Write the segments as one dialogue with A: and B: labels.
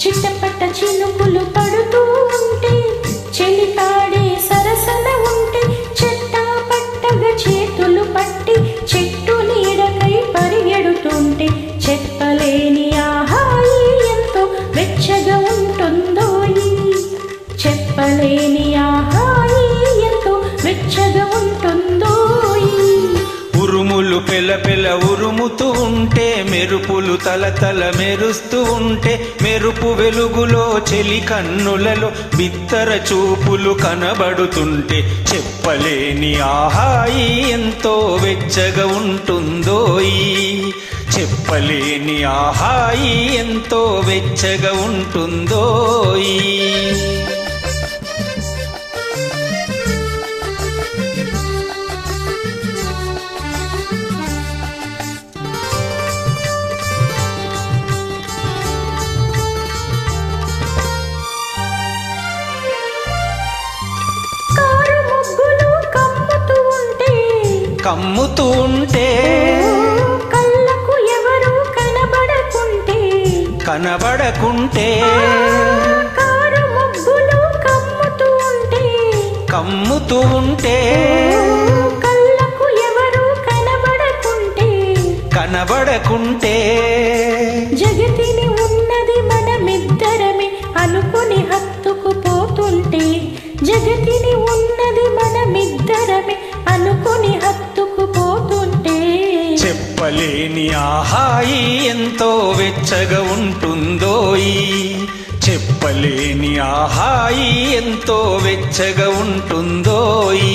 A: చిట్టపట్ట చినుకులు పడుతూ ఉంటే చెలికాడే సరసన ఉంటే చెట్ట పట్టగా చేతులు పట్టి చెట్టు నీడకై పరిగెడుతుంటే చెప్పలేని ఆహాయి ఎంతో వెచ్చగా ఉంటుందో చెప్పలేని ఆహాయి ఎంతో వెచ్చగా ఉంటుందో
B: ఉరుములు పెల పెల ఉంటే మెరుపులు తల తల మెరుస్తూ ఉంటే మెరుపు వెలుగులో చెలి కన్నులలో బిత్తర చూపులు కనబడుతుంటే చెప్పలేని ఆహాయి ఎంతో వెచ్చగా ఉంటుందో చెప్పలేని ఆహాయి ఎంతో వెచ్చగా ఉంటుందో
A: కమ్ముతూ ఉంటే కళ్ళకు ఎవరు కనబడకుంటే
B: కనబడకుంటే
A: కారు ముగ్గులు కమ్ముతూ ఉంటే
B: కమ్ముతూ ఉంటే
A: కళ్ళకు ఎవరు కనబడకుంటే
B: కనబడకుంటే.
A: జగతిని ఉన్నది మనమిద్దరమే అనుకుని హత్తుకు పోతుంటే జగతిని ఉన్నది మనమిద్దరమే
B: చెప్పలేని ఆహాయి ఎంతో వెచ్చగా ఉంటుందోయి చెప్పలేని ఆహాయి ఎంతో వెచ్చగా ఉంటుందోయి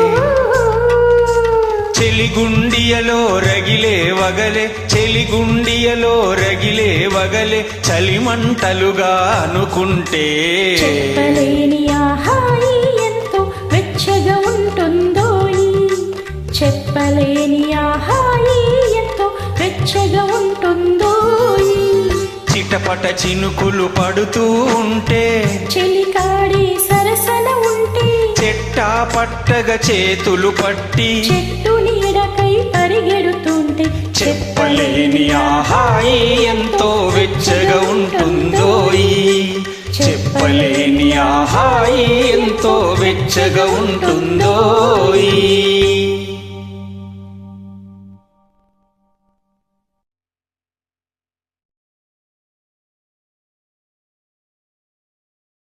B: చెలిగుండియలో రగిలే వగలే చెలిగుండియలో రగిలే వగలే చలిమంటలుగా అనుకుంటే.
A: చెప్పలేని ఆహాయి ఎంతో వెచ్చగా ఉంటుందో ఈ. చెప్పలేని ఆహాయి ఎంతో వెచ్చగా ఉంటుందో ఈ.
B: చిటపట చినుకులు పడుతూ ఉంటే
A: చెలికాడే సరసన ఉంటే.
B: చెట్టా పట్టగా చేతులు పట్టి
A: చెట్టు నీడకై పరిగెడుతుంటే
B: చెప్పలేని ఆహాయి ఎంతో వెచ్చగా ఉంటుందో చెప్పలేని ఆహాయి ఎంతో వెచ్చగా ఉంటుందో ఈ